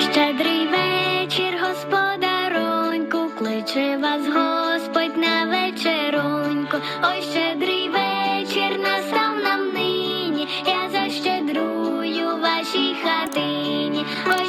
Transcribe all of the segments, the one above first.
Щедрий вечір, господароньку, кличе вас Господь на вечероньку, ой щедрий вечір настав нам нині, я защедрую вашій хатині. Ой,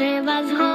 trzeba zło.